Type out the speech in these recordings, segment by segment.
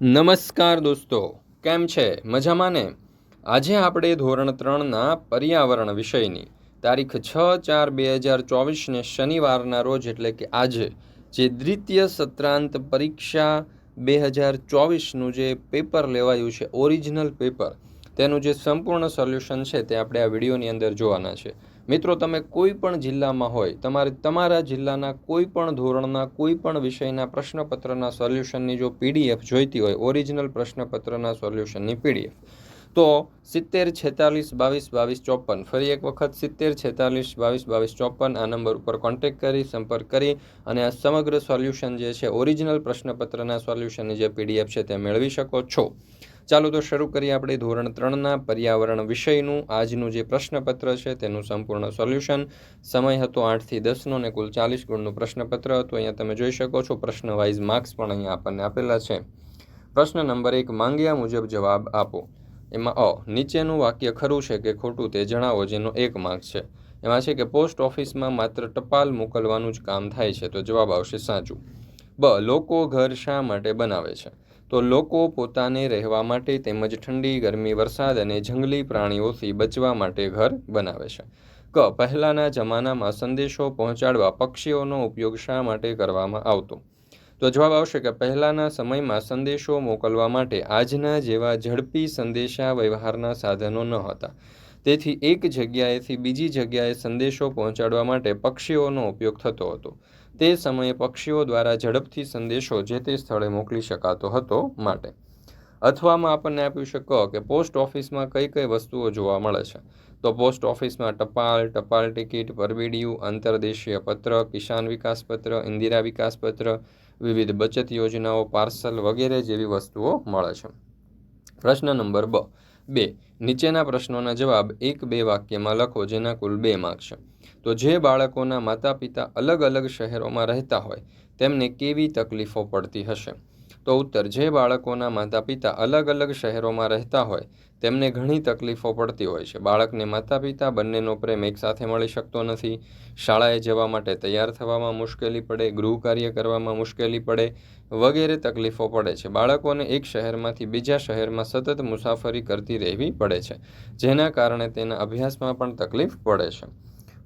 નમસ્કાર દોસ્તો, કેમ છે? મજામાં ને? આજે આપણે ધોરણ ત્રણના પર્યાવરણ વિષયની તારીખ છ ચાર બે હજાર ચોવીસને શનિવારના રોજ, એટલે કે આજે, જે દ્વિતીય સત્રાંત પરીક્ષા બે હજાર ચોવીસનું જે પેપર લેવાયું છે, ઓરિજિનલ પેપર, તેનું જે સંપૂર્ણ સોલ્યુશન છે તે આપણે આ વિડીયોની અંદર જોવાના છે. મિત્રો, તમે કોઈ પણ જિલ્લામાં હોય, તમારે તમારા જિલ્લાના કોઈ પણ ધોરણના, કોઈ પણ વિષયના પ્રશ્નપત્રના સોલ્યુશનની જો પીડીએફ જોઈતી હોય, ઓરિજિનલ પ્રશ્નપત્રના સોલ્યુશનની પીડીએફ તો સિત્તેર છેતાલીસ બાવીસ બાવીસ ચોપન, ફરી એક વખત સિત્તેર છેતાલીસ બાવીસ બાવીસ ચોપન આ નંબર ઉપર કોન્ટેક્ટ કરી, સંપર્ક કરી અને આ સમગ્ર સોલ્યુશન જે છે, ઓરિજિનલ પ્રશ્નપત્રના સોલ્યુશનની જે પીડીએફ છે, તે મેળવી શકો છો. ચાલો તો શરૂ કરીએ આપણે ધોરણ ત્રણના પર્યાવરણ વિષયનું. આજનું જે પ્રશ્નપત્ર છે તેનું સંપૂર્ણ સોલ્યુશન. સમય હતો આઠથી દસનો ને કુલ ચાલીસ ગુણનું પ્રશ્નપત્ર હતું. અહીંયા તમે જોઈ શકો છો પ્રશ્ન વાઇઝ માર્ક્સ પણ અહીંયા આપણને આપેલા છે. પ્રશ્ન નંબર એક, માંગ્યા મુજબ જવાબ આપો. એમાં અ, નીચેનું વાક્ય ખરું છે કે ખોટું તે જણાવો જેનો એક માર્ક છે. એમાં છે કે પોસ્ટ ઓફિસમાં માત્ર ટપાલ મોકલવાનું જ કામ થાય છે તો જવાબ આવશે સાચું. બ, લોકો ઘર શા માટે બનાવે છે? તો લોકો પોતાને રહેવા માટે તેમજ ઠંડી, ગરમી, વરસાદ અને જંગલી પ્રાણીઓથી બચવા માટે ઘર બનાવે છે. ક, પહેલાંના જમાનામાં સંદેશો પહોંચાડવા પક્ષીઓનો ઉપયોગ શા માટે કરવામાં આવતો? તો જવાબ આવશે કે પહેલાંના સમયમાં સંદેશો મોકલવા માટે આજના જેવા ઝડપી સંદેશા વ્યવહારના સાધનો ન હતા. તેથી એક જગ્યાએથી બીજી જગ્યાએ સંદેશો પહોંચાડવા માટે પક્ષીઓનો ઉપયોગ થતો હતો. તે સમયે પક્ષીઓ દ્વારા ઝડપથી સંદેશો જે તે સ્થળે મોકલી શકાતો હતો માટે. અથવામાં આપણને આપ્યું છે ક કે પોસ્ટ ઓફિસમાં કઈ કઈ વસ્તુઓ જોવા મળે છે. તો પોસ્ટ ઓફિસમાં ટપાલ ટપાલ ટિકિટ, પરબીડિયું, આંતરદેશીય પત્ર, કિસાન વિકાસ પત્ર, ઇન્દિરા વિકાસ પત્ર, વિવિધ બચત યોજનાઓ, પાર્સલ વગેરે જેવી વસ્તુઓ મળે છે. પ્રશ્ન નંબર બ. બે. નીચેના પ્રશ્નોના જવાબ એક બે વાક્યમાં લખો જેના કુલ બે માર્ક્સ તો જે બાળકોના માતા પિતા અલગ અલગ શહેરોમાં રહેતા હોય, તેમને કેવી તકલીફો પડતી હશે? તો ઉત્તર, જે બાળકોના માતા પિતા અલગ અલગ શહેરોમાં રહેતા હોય, તેમને ઘણી તકલીફો પડતી હોય છે. બાળકને માતા પિતા બંનેનો પ્રેમ એકસાથે મળી શકતો નથી. શાળાએ જવા માટે તૈયાર થવામાં મુશ્કેલી પડે, ગૃહ કાર્ય કરવામાં મુશ્કેલી પડે વગેરે તકલીફો પડે છે. બાળકોને એક શહેરમાંથી બીજા શહેરમાં સતત મુસાફરી કરતી રહેવી પડે છે, જેના કારણે તેના અભ્યાસમાં પણ તકલીફ પડે છે.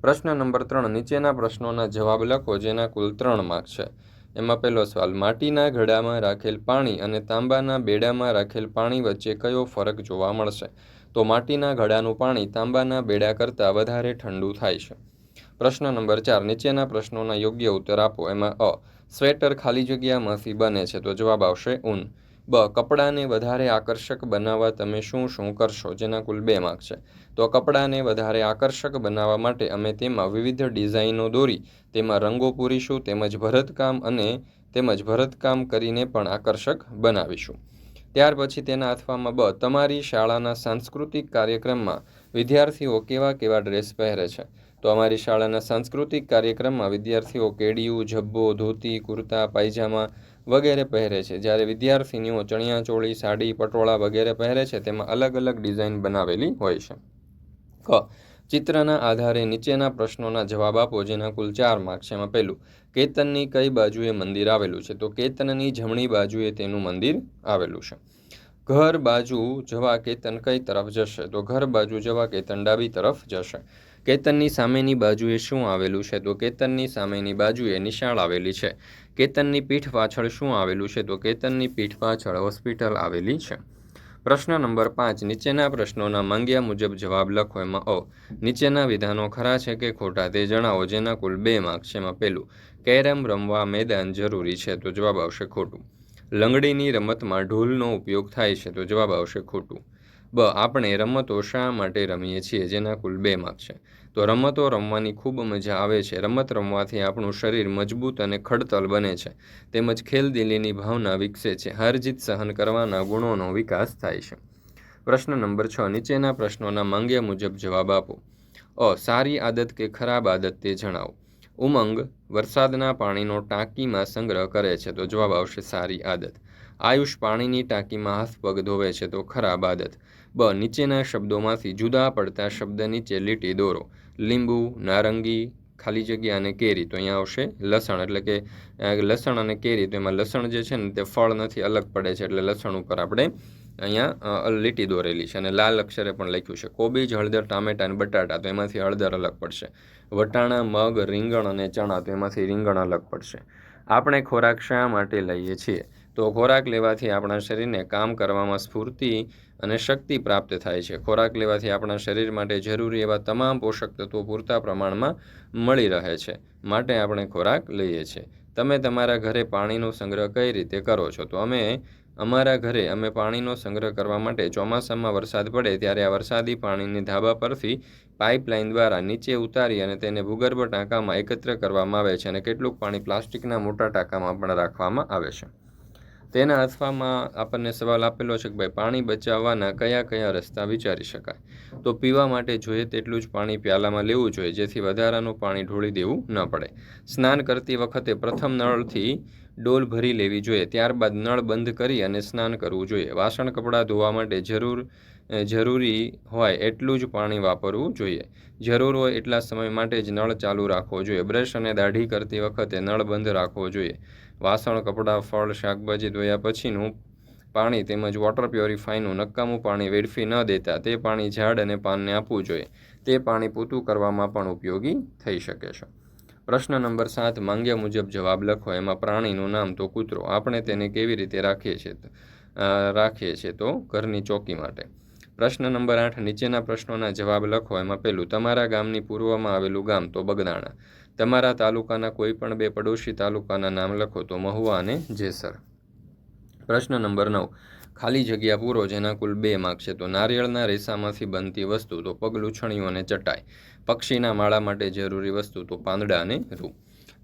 પ્રશ્ન નંબર ત્રણ, નીચેના પ્રશ્નોના જવાબ લખો, જેના કુલ ત્રણ માર્ક છે. એમાં પહેલો સવાલ, માટીના ઘડામાં રાખેલ પાણી અને તાંબાના બેડામાં રાખેલ પાણી વચ્ચે કયો ફરક જોવા મળશે? તો માટીના ઘડાનું પાણી તાંબાના બેડા કરતાં વધારે ઠંડુ થાય છે. પ્રશ્ન નંબર ચાર, નીચેના પ્રશ્નોના યોગ્ય ઉત્તર આપો. એમાં અ, સ્વેટર ખાલી જગ્યામાંથી બને છે, તો જવાબ આવશે ઊન. બ, કપડાને વધારે આકર્ષક બનાવવા તમે શું શું કરશો? જેના કુલ બે માર્ક છે. તો કપડાને વધારે આકર્ષક બનાવવા માટે અમે તેમાં વિવિધ ડિઝાઇનો દોરી, તેમાં રંગો પૂરીશું, તેમજ ભરતકામ અને તેમજ ભરતકામ કરીને પણ આકર્ષક બનાવીશું. ત્યાર પછી તેના અથવામાં બ, તમારી શાળાના સાંસ્કૃતિક કાર્યક્રમમાં વિદ્યાર્થીઓ કેવા કેવા ડ્રેસ પહેરે છે? તો અમારી શાળાના સાંસ્કૃતિક કાર્યક્રમમાં વિદ્યાર્થીઓ કેડિયું જબ્બો ધોતી, કુર્તા, પાયજામા વગેરે પહેરે છે. જ્યારે વિદ્યાર્થીનીઓ ચણિયાચોળી સાડી, પટોળા વગેરે પહેરે છે, તેમાં અલગ અલગ ડિઝાઇન બનાવેલી હોય છે. ક. ચિત્રના આધારે નીચેના પ્રશ્નોના જવાબ આપો, જેના કુલ ચાર માર્ક છે. એમાં પહેલું, કેતનની કઈ બાજુએ મંદિર આવેલું છે? તો કેતનની જમણી બાજુએ તેનું મંદિર આવેલું છે. ઘર બાજુ જવા કેતન કઈ તરફ જશે? તો ઘર બાજુ જવા કેતન ડાબી તરફ જશે. કેતનની સામેની બાજુએ શું આવેલું છે? તો કેતનની સામેની બાજુએ નિશાળ આવેલી છે. કેતનની પીઠ પાછળ શું આવેલું છે? તો કેતનની પીઠ પાછળ હોસ્પિટલ આવેલી છે. પ્રશ્ન નંબર પાંચ, નીચેના પ્રશ્નોના માંગ્યા મુજબ જવાબ લખો. એમાં અ, નીચેના વિધાનો ખરા છે કે ખોટા તે જણાવો જેના કુલ બે માર્ક છે? એમાં પહેલું, કેરમ રમવા મેદાન જરૂરી છે? તો જવાબ આવશે ખોટું. લંગડીની રમતમાં ઢોલનો ઉપયોગ થાય છે? તો જવાબ આવશે ખોટું. બ, આપણે રમતો શા માટે રમીએ છીએ? જેના કુલ બે માર્ક છે. તો રમતો રમવાની ખૂબ મજા આવે છે. રમત રમવાથી આપણું શરીર મજબૂત અને ખડતલ બને છે. તેમજ ખેલદિલીની ભાવના વિકસે છે. હાર જીત સહન કરવાના ગુણોનો વિકાસ થાય છે. પ્રશ્ન નંબર છ, નીચેના પ્રશ્નોના માંગ્યા મુજબ જવાબ આપો. અ, સારી આદત કે ખરાબ આદત તે જણાવો. ઉમંગ, વરસાદના પાણીનો ટાંકીમાં સંગ્રહ કરે છે તો જવાબ આવશે સારી આદત. આયુષ પાણીની ટાંકીમાં હાથ પગ ધોવે છે તો ખરાબ આદત. બ, નીચેના શબ્દોમાંથી જુદા પડતા શબ્દ નીચે લીટી દોરો. લીંબુ, નારંગી, ખાલી જગ્યા અને કેરી. તો અહીંયા આવશે લસણ. એટલે કે લસણ અને કેરી, તો એમાં લસણ જે છે ને, તે ફળ નથી, અલગ પડે છે. એટલે લસણ ઉપર આપણે અહીંયા લીટી દોરેલી છે. અને લાલ અક્ષરે પણ લખ્યું છે. કોબીજ, હળદર, ટામેટા અને બટાટા. તો એમાંથી હળદર અલગ પડશે. વટાણા, મગ, રીંગણ અને ચણા. તો એમાંથી રીંગણ અલગ પડશે. આપણે ખોરાક શા માટે લઈએ છીએ? તો ખોરાક લેવાથી આપણા શરીરને કામ કરવામાં સ્ફૂર્તિ અને શક્તિ પ્રાપ્ત થાય છે. ખોરાક લેવાથી આપણા શરીર માટે જરૂરી એવા તમામ પોષક તત્વો પૂરતા પ્રમાણમાં મળી રહે છે, માટે આપણે ખોરાક લઈએ છીએ. તમે તમારા ઘરે પાણીનો સંગ્રહ કઈ રીતે કરો છો? તો અમે અમારા ઘરે અમે પાણીનો સંગ્રહ કરવા માટે ચોમાસામાં વરસાદ પડે ત્યારે આ વરસાદી પાણીની ધાબા પરથી પાઇપલાઇન દ્વારા નીચે ઉતારી અને તેને ભૂગર્ભ ટાંકામાં એકત્ર કરવામાં આવે છે અને કેટલુંક પાણી પ્લાસ્ટિકના મોટા ટાંકામાં પણ રાખવામાં આવે છે. તેના અથવામાં આપણને સવાલ આપેલો છે કે ભાઈ, પાણી બચાવવાના કયા કયા રસ્તા વિચારી શકાય? તો પીવા માટે જોઈએ તેટલું જ પાણી પ્યાલામાં લેવું જોઈએ, જેથી વધારાનું પાણી ઢોળી દેવું ન પડે. સ્નાન કરતી વખતે પ્રથમ નળથી ડોલ ભરી લેવી જોઈએ, ત્યારબાદ નળ બંધ કરી અને સ્નાન કરવું જોઈએ. વાસણ, કપડાં ધોવા માટે જરૂર જરૂરી હોય એટલું જ પાણી વાપરવું જોઈએ. જરૂર હોય એટલા સમય માટે જ નળ ચાલુ રાખવો જોઈએ. બ્રશ અને દાઢી કરતી વખતે નળ બંધ રાખવો જોઈએ. વાસણ, કપડાં, ફળ, શાકભાજી ધોયા પછીનું પાણી તેમજ વોટર પ્યોરિફાઈનું નક્કામું પાણી વેડફી ન દેતા તે પાણી ઝાડ અને પાનને આપવું જોઈએ. તે પાણી પૂતું કરવામાં પણ ઉપયોગી થઈ શકે છે. પ્રશ્ન નંબર સાત, માંગ્યા મુજબ જવાબ લખો. એમાં પ્રાણીનું નામ તો કૂતરો. આપણે તેને કેવી રીતે રાખીએ છીએ રાખીએ છીએ તો ઘરની ચોકી માટે. પ્રશ્ન નંબર આઠ, નીચેના પ્રશ્નોના જવાબ લખો. એમાં પહેલું, તમારા ગામની પૂર્વમાં આવેલું ગામ તો બગદાણા. તમારા તાલુકાના કોઈ પણ બે પડોશી તાલુકાના નામ લખો તો મહુવા અને જેસર. પ્રશ્ન નંબર નવ, ખાલી જગ્યા પૂરો જેના કુલ બે માર્ક છે તો નારિયેળના રેસામાંથી બનતી વસ્તુ તો પગ લૂછણીઓ અને ચટાઈ. પક્ષીના માળા માટે જરૂરી વસ્તુ તો પાંદડા અને રૂ.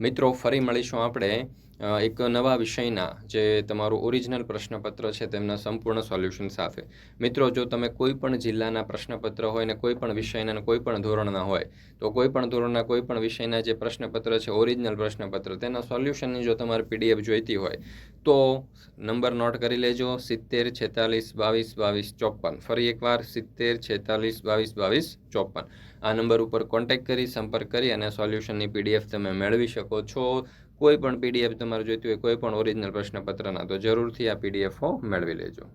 મિત્રો, ફરી મળીશું આપણે એક નવા વિષયના જે તમારું ઓરિજિનલ પ્રશ્નપત્ર છે તેમના સંપૂર્ણ સોલ્યુશન સાથે. મિત્રો, જો તમે કોઈ પણ જિલ્લાના પ્રશ્નપત્ર હોય ને કોઈ પણ વિષયના કોઈ પણ ધોરણના હોય, તો કોઈ પણ ધોરણના કોઈ પણ વિષયના જે પ્રશ્નપત્ર છે ઓરિજિનલ પ્રશ્નપત્ર, તેના સોલ્યુશનની જો તમારે પીડીએફ જોઈતી હોય, તો નંબર નોટ કરી લેજો સિત્તેર, છેતાલીસ, બાવીસ બાવીસ, ચોપન. ફરી એકવાર સિત્તેર, છેતાલીસ, બાવીસ બાવીસ, ચોપન. આ નંબર ઉપર કોન્ટેક્ટ કરી, સંપર્ક કરી અને સોલ્યુશનની પીડીએફ તમે મેળવી શકો છો. કોઈ પણ પીડીએફ તમારે જોઈતી હોય, કોઈ પણ ઓરિજિનલ પ્રશ્નપત્રના, તો જરૂરથી આ પીડીએફો મેળવી લેજો.